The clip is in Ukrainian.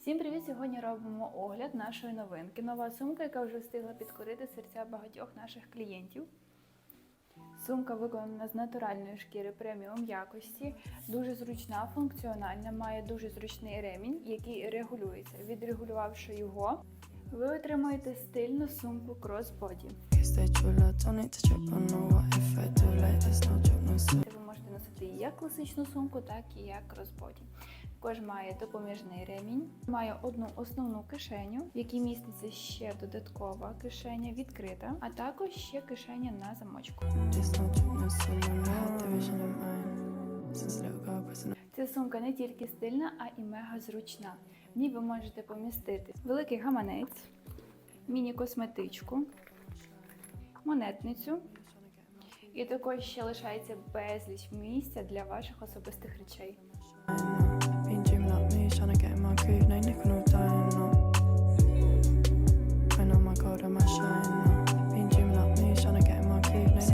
Всім привіт! Сьогодні робимо огляд нашої новинки. Нова сумка, яка вже встигла підкорити серця багатьох наших клієнтів. Сумка виконана з натуральної шкіри преміум якості, дуже зручна, функціональна, має дуже зручний ремінь, який регулюється. Відрегулювавши його, ви отримаєте стильну сумку кросбоді. Як класичну сумку, так і як кросбоді. Також має допоміжний ремінь, має одну основну кишеню, в якій міститься ще додаткова кишеня відкрита, а також ще кишеня на замочку. Ця сумка не тільки стильна, а і мега зручна. В ній ви можете помістити великий гаманець, міні-косметичку, монетницю. І також ще лишається безліч місця для ваших особистих речей. I know my God, am I shining?